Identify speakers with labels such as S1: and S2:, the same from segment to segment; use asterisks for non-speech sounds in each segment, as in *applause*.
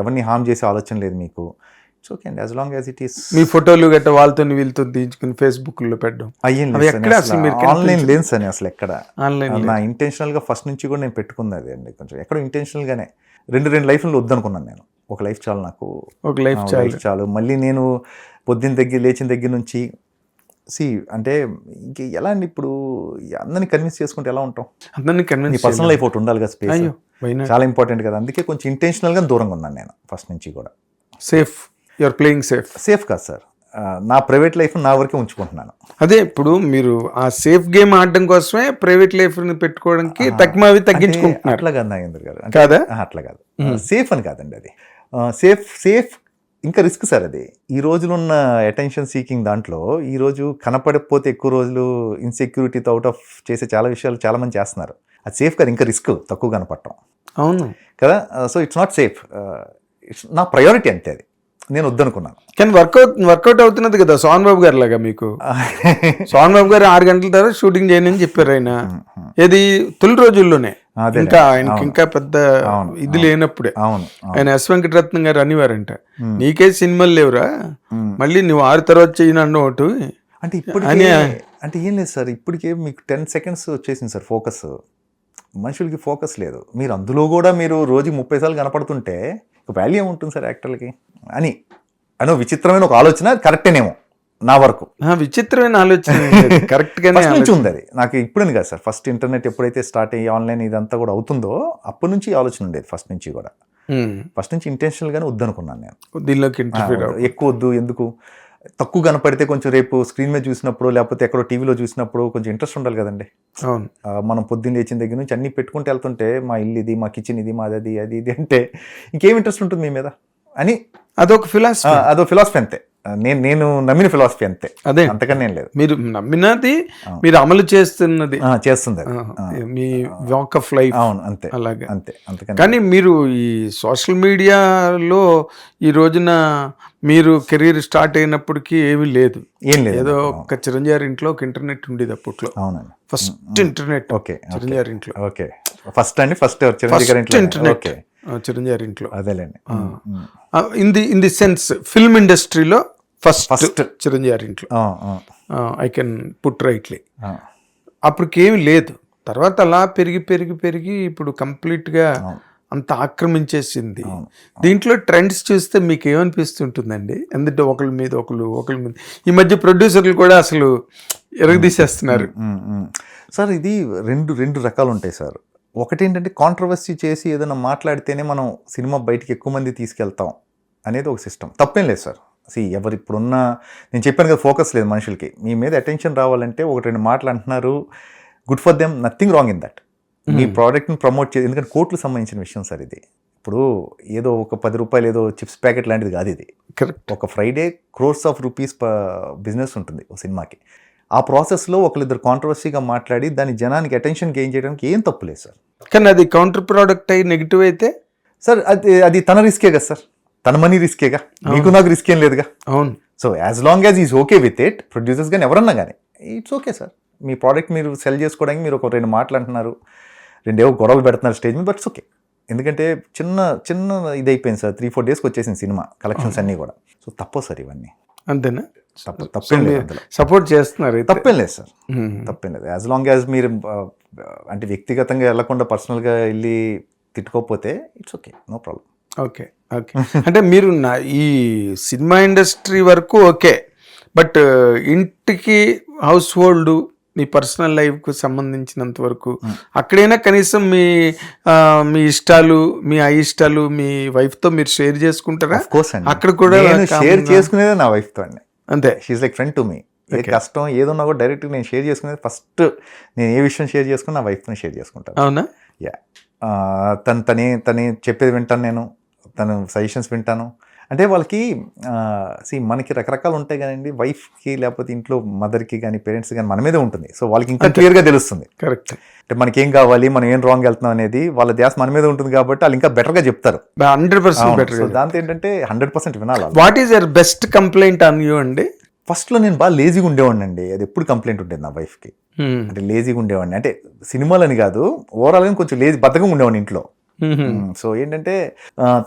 S1: ఎవరిని హామ్ చేసే ఆలోచన లేదు మీకు. ఇట్స్ ఓకే అండి. As long as it is
S2: మీ ఫోటోలు గట్ట వాళ్ళతో వీళ్ళతో తీయించుకుని ఫేస్బుక్లో పెట్టడం.
S1: అయ్యేం
S2: అవి ఎక్కడ అసలు మీరు
S1: ఆన్లైన్ లేన్స్ అని అసలు ఎక్కడ?
S2: ఆన్లైన్
S1: నా ఇంటెన్షనల్గా ఫస్ట్ నుంచి కూడా నేను పెట్టుకున్నది అది అండి కొంచెం. ఎక్కడో ఇంటెన్షనల్ గానే రెండు రెండు లైఫ్లు వద్దనుకున్నాను నేను. ఒక లైఫ్ చాలు నాకు.
S2: ఒక లైఫ్ చాలు.
S1: చాలు. మళ్ళీ నేను పొద్దున్న దగ్గర లేచిన దగ్గర నుంచి సి అంటే ఇంక ఎలా అండి ఇప్పుడు? అందరిని కన్విన్స్ చేసుకుంటే ఎలా ఉంటాం?
S2: అందరినీ కన్విన్స్
S1: పర్సనల్ లైఫ్ ఒకటి ఉండాలి కదా స్పేస్ చాలా ఇంపార్టెంట్ కదా. అందుకే కొంచెం ఇంటెన్షనల్గా దూరంగా ఉన్నాను నేను ఫస్ట్ నుంచి కూడా.
S2: Safe your playing safe
S1: safe కాదు సార్. నా ప్రైవేట్ లైఫ్ నా వరకే ఉంచుకుంటున్నాను.
S2: అదే ఇప్పుడు మీరు ఆ సేఫ్ గేమ్ ఆడడం కోసమే ప్రైవేట్ లైఫ్ని పెట్టుకోవడానికి తక్కువ తగ్గించుకుంటున్నారు.
S1: అట్లా కాదు నాగేంద్ర గారు.
S2: కాదా?
S1: అట్లా కాదు. సేఫ్ అని కాదండి అది. సేఫ్ సేఫ్ ఇంకా రిస్క్ సార్ అది. ఈ రోజులో ఉన్న అటెన్షన్ సీకింగ్ దాంట్లో ఈ రోజు కనపడకపోతే ఎక్కువ రోజులు ఇన్సెక్యూరిటీతో అవుట్ ఆఫ్ చేసే చాలా విషయాలు చాలా మంది చేస్తున్నారు. అది సేఫ్ కాదు ఇంకా రిస్క్ తక్కువ కనపడటం.
S2: అవును.
S1: కదా? So it's not safe it's నా ప్రయారిటీ అంతే అది. నేను వద్దనుకున్నాను.
S2: కానీ వర్కౌట్ వర్కౌట్ అవుతున్నది కదా సోహన్ బాబు గారు లాగా మీకు. *laughs* సోహన్ బాబు గారు ఆరు గంటల తర్వాత షూటింగ్ చేయని అని చెప్పారు ఆయన. ఏది? తొలి రోజుల్లోనే. ఇంకా ఆయనకి ఇంకా పెద్ద ఇది లేనప్పుడే.
S1: అవును.
S2: ఆయన ఎస్ వెంకటరత్నం గారు అనేవారంట. నీకే సినిమాలు లేవురా. మళ్ళీ నువ్వు ఆరు తర్వాత చేయను ఒకటి
S1: అంటే ఇప్పటికే అంటే ఏం లేదు సార్ ఇప్పటికే మీకు టెన్ సెకండ్స్ వచ్చేసింది సార్ ఫోకస్. మనుషులకి ఫోకస్ లేదు. మీరు అందులో కూడా మీరు రోజుకి ముప్పై సార్లు కనపడుతుంటే వాల్యూ ఏముంటుంది సార్ యాక్టర్లకి అని. అనో విచిత్రమైన ఒక ఆలోచన కరెక్టేనేమో నా వరకు.
S2: విచిత్రమైన ఆలోచన కరెక్ట్ *laughs* గానే
S1: ఫస్ట్ నుంచి ఉంది అది. నాకు ఇప్పుడని కాదు సార్. ఫస్ట్ ఇంటర్నెట్ ఎప్పుడైతే స్టార్ట్ అయ్యి ఆన్లైన్ ఇదంతా కూడా అవుతుందో అప్పటి నుంచి ఆలోచన ఉండేది ఫస్ట్ నుంచి కూడా. ఫస్ట్ నుంచి ఇంటెన్షనల్ గానే వద్దనుకున్నాను నేను.
S2: దీనిలోకి
S1: ఎక్కువ వద్దు ఎందుకు? తక్కువ కనపడితే కొంచెం రేపు స్క్రీన్ మీద చూసినప్పుడు లేకపోతే ఎక్కడో టీవీలో చూసినప్పుడు కొంచెం ఇంట్రెస్ట్ ఉండాలి కదండి.
S2: అవును.
S1: మనం పొద్దున్న లేచిన దగ్గర నుంచి అన్ని పెట్టుకుంటూ వెళ్తుంటే మా ఇల్లు ఇది మా కిచెన్ ఇది మాది అది అది ఇది అంటే ఇంకేం ఇంట్రెస్ట్ ఉంటుంది మీ మీద? అని
S2: అదొక ఫిలాసఫీ
S1: అదో ఫిలాసఫీ అంతే. నేను నేను నమ్మిన ఫిలాసఫీ అంతే.
S2: అదే.
S1: అంతకన్నా ఏం లేదు.
S2: మీరు నమ్మినది మీరు అమలు చేస్తున్నది.
S1: చేస్తుంది
S2: మీ వాక్ ఆఫ్ లైఫ్
S1: అవును అంతే.
S2: అలాగే.
S1: అంతే అంతకన్నా
S2: కానీ మీరు ఈ సోషల్ మీడియాలో ఈ రోజున మీరు కెరీర్ స్టార్ట్ అయినప్పటికీ ఏమీ లేదు.
S1: ఏం లేదు.
S2: ఏదో ఒక చిరంజీవి ఇంట్లో ఒక ఇంటర్నెట్ ఉండేది అప్పట్లో.
S1: అవునండి.
S2: ఫస్ట్ ఇంటర్నెట్
S1: ఓకే
S2: చిరంజీవి ఇంట్లో.
S1: ఓకే. ఫస్ట్ అండి ఫస్ట్ చిరంజీవి ఇంట్లో.
S2: Internet
S1: okay.
S2: చిరంజీవి ఇంట్లో.
S1: అదేలేండి.
S2: In the in the sense film ఇండస్ట్రీలో ఫస్ట్
S1: First.
S2: చిరంజీవి ఇంట్లో. I can put rightly. అప్పటికేమి లేదు. తర్వాత అలా పెరిగి పెరిగి పెరిగి ఇప్పుడు కంప్లీట్గా అంత ఆక్రమించేసింది. దీంట్లో ట్రెండ్స్ చూస్తే మీకు ఏమనిపిస్తుంటుందండి ఎందుకంటే ఒకళ్ళ మీద ఒకళ్ళు ఒకళ్ళ మీద. ఈ మధ్య ప్రొడ్యూసర్లు కూడా అసలు ఎరగదీసేస్తున్నారు.
S1: సార్ ఇది రెండు రెండు రకాలు ఉంటాయి సార్. ఒకటి ఏంటంటే కాంట్రవర్సీ చేసి ఏదైనా మాట్లాడితేనే మనం సినిమా బయటికి ఎక్కువ మంది తీసుకెళ్తాం అనేది ఒక సిస్టమ్. తప్పేం లేదు సార్. సి ఎవరు ఇప్పుడున్న నేను చెప్పాను కదా ఫోకస్ లేదు మనుషులకి. మీ మీద అటెన్షన్ రావాలంటే ఒకటి రెండు మాటలు అంటున్నారు. Good for them nothing wrong in that మీ ప్రోడక్ట్ని ప్రమోట్ చేసి ఎందుకంటే కోర్టులకు సంబంధించిన విషయం సార్ ఇది. ఇప్పుడు ఏదో ఒక పది రూపాయలు ఏదో చిప్స్ ప్యాకెట్ లాంటిది కాదు ఇది.
S2: కరెక్ట్
S1: ఒక Friday crores of rupees business ఉంటుంది ఒక సినిమాకి. ఆ ప్రాసెస్లో ఒకరిద్దరు కాంట్రవర్సీగా మాట్లాడి దాని జనానికి అటెన్షన్ గెయిన్ చేయడానికి ఏం తప్పు లేదు సార్.
S2: కానీ అది కౌంటర్ ప్రోడక్ట్ అయ్యి నెగిటివ్ అయితే?
S1: సార్ అది అది తన రిస్కే కదా సార్. తన మనీ రిస్కేగా? మీకు నాకు రిస్క్ ఏం లేదుగా?
S2: అవును.
S1: So as long as is okay with it producers కానీ ఎవరన్నా కానీ ఇట్స్ ఓకే సార్ మీ ప్రోడక్ట్ మీరు సెల్ చేసుకోవడానికి మీరు ఒక రెండు మాటలు అంటున్నారు రెండేవో గొడవలు పెడుతున్నారు స్టేజ్ మీద బట్స్ ఓకే ఎందుకంటే చిన్న చిన్న ఇది అయిపోయింది సార్ త్రీ ఫోర్ డేస్కి వచ్చేసింది సినిమా కలెక్షన్స్ అన్నీ కూడా. సో తప్పవు సార్ ఇవన్నీ.
S2: అంతేనా?
S1: తప్ప తప్పేం లేదు
S2: సపోర్ట్ చేస్తున్నారు.
S1: తప్పేం లేదు సార్. తప్పేం లేదు. యాజ్ లాంగ్ యాజ్ మీరు అంటే వ్యక్తిగతంగా వెళ్ళకుండా పర్సనల్గా వెళ్ళి తిట్టుకోకపోతే it's okay no problem
S2: okay okay. *laughs* అంటే మీరు నా ఈ సినిమా ఇండస్ట్రీ వరకు ఓకే బట్ ఇంటికి హౌస్ హోల్డ్ మీ పర్సనల్ లైఫ్కు సంబంధించినంత వరకు అక్కడైనా కనీసం మీ మీ ఇష్టాలు మీ అయిష్టాలు మీ వైఫ్తో మీరు షేర్ చేసుకుంటారా? అక్కడ కూడా
S1: షేర్ చేసుకునేదే నా వైఫ్తో అండి.
S2: అంతే.
S1: She like friend to me ఏ కష్టం ఏదున్నా కూడా డైరెక్ట్ నేను షేర్ చేసుకునేది ఫస్ట్ నేను ఏ విషయం షేర్ చేసుకుని నా వైఫ్తో షేర్ చేసుకుంటాను.
S2: అవునా?
S1: యా తను తనే తనే చెప్పేది వింటాను నేను. తను సజెషన్స్ వింటాను. అంటే వాళ్ళకి సి మనకి రకరకాలు ఉంటాయి కానివ్వండి వైఫ్కి లేకపోతే ఇంట్లో మదర్కి కానీ పేరెంట్స్ కానీ మన మీదే ఉంటుంది. సో వాళ్ళకి ఇంకా క్లియర్గా తెలుస్తుంది.
S2: కరెక్ట్.
S1: అంటే మనకి ఏం కావాలి మనం ఏం రాంగ్ వెళ్తున్నాం అనేది వాళ్ళ ధ్యాస మన మీద ఉంటుంది కాబట్టి వాళ్ళు ఇంకా బెటర్గా చెప్తారు.
S2: హండ్రెడ్ పర్సెంట్ బెటర్
S1: దాంతో ఏంటంటే హండ్రెడ్ పర్సెంట్ వినాలి.
S2: What is your best complaint on you అండి?
S1: ఫస్ట్లో నేను బాగా లేజీగా ఉండేవాడిని అండి. అది ఎప్పుడు కంప్లైంట్ ఉండేది నా వైఫ్కి. అంటే లేజీగా ఉండేవాడిని. అంటే సినిమాలని కాదు ఓవరాల్గా కొంచెం లేజీ బద్ధకంగా ఉండేవాడిని ఇంట్లో. సో ఏంటంటే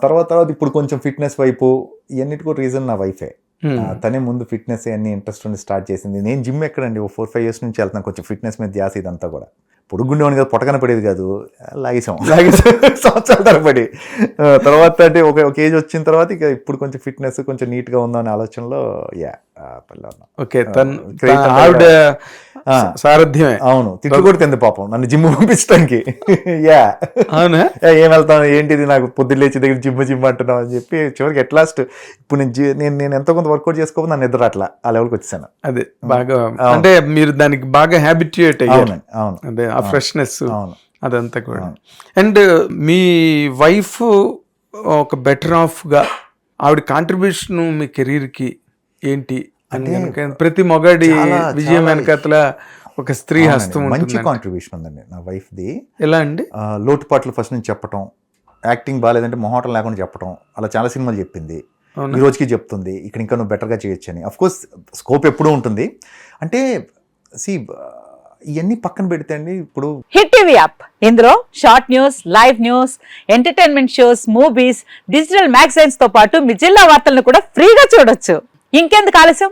S1: తర్వాత తర్వాత ఇప్పుడు కొంచెం ఫిట్నెస్ వైపు ఇవన్నిటికో రీజన్ నా వైఫే. తనే ముందు ఫిట్నెస్ అన్ని ఇంట్రెస్ట్ ఉండి స్టార్ట్ చేసింది. నేను జిమ్ ఎక్కడండి? ఓ ఫోర్ ఫైవ్ ఇయర్స్ నుంచి వెళ్తాను కొంచెం ఫిట్నెస్ మీద ధ్యాస ఇదంతా కూడా. పొడుగుండేవాడిని కదా పొట్టకన పడేది కాదు. లాగేసాం. *laughs* *laughs* సంవత్సరాల తరబడి. తర్వాత అంటే ఒక ఒక ఏజ్ వచ్చిన తర్వాత ఇక ఇప్పుడు కొంచెం ఫిట్నెస్ కొంచెం నీట్గా ఉందాం అనే ఆలోచనలో యా పల్లె ఉన్నాం.
S2: ఓకే ఆవిడ. సారథ్యమే.
S1: అవును. తిట్లు కూడా తింది పాపం. నన్ను జిమ్ పంపించడానికి. *laughs* యా.
S2: అవునా?
S1: ఏ, వెళ్తాను ఏంటిది? నాకు పొద్దున్న లేచి దగ్గర జిమ్ జిమ్ అంటున్నావు అని చెప్పి చివరికి ఎట్ లాస్ట్ ఇప్పుడు నేను నేను నేను ఎంతో కొంత వర్కౌట్ చేసుకోకపోతే నన్ను నిద్ర అట్లా ఆ లెవెల్కి వచ్చాను
S2: అదే బాగా అంటే మీరు దానికి బాగా హ్యాబిట్యుయేట్ అయ్యారు.
S1: అవునండి అవును.
S2: అదే ఆ ఫ్రెష్నెస్
S1: అవును.
S2: అదంతా కూడా. అండ్ మీ వైఫ్ ఒక బెటర్ ఆఫ్గా ఆవిడ కాంట్రిబ్యూషన్ మీ కెరీర్కి ఏంటి? కనుక ప్రతి మొగాడి విజయం వెనకతల ఒక స్త్రీ హస్తం
S1: మంచి కాంట్రిబ్యూషన్ ఉందండి నా వైఫ్ది
S2: ఎలా అండి?
S1: లోటుపాట్లు ఫస్ట్ నుంచి చెప్పటం యాక్టింగ్ బాగాలేదంటే మొహోటం లేకుండా చెప్పటం అలా చాలా సినిమాలు చెప్పింది? ఈ రోజుకి చెప్తుంది ఇక్కడ ఇంకా నువ్వు బెటర్గా చేయొచ్చు అని. అఫ్ కోర్స్ స్కోప్ ఎప్పుడూ ఉంటుంది. అంటే సి ఇవన్నీ పక్కన పెడితే అండి ఇప్పుడు
S3: హిట్ టీవీ యాప్ ఇందులో short news live news entertainment shows movies digital మ్యాగజైన్స్తో పాటు మీ జిల్లా వార్తలను కూడా ఫ్రీగా చూడొచ్చు. ఇంకెందుకు ఆలస్యం?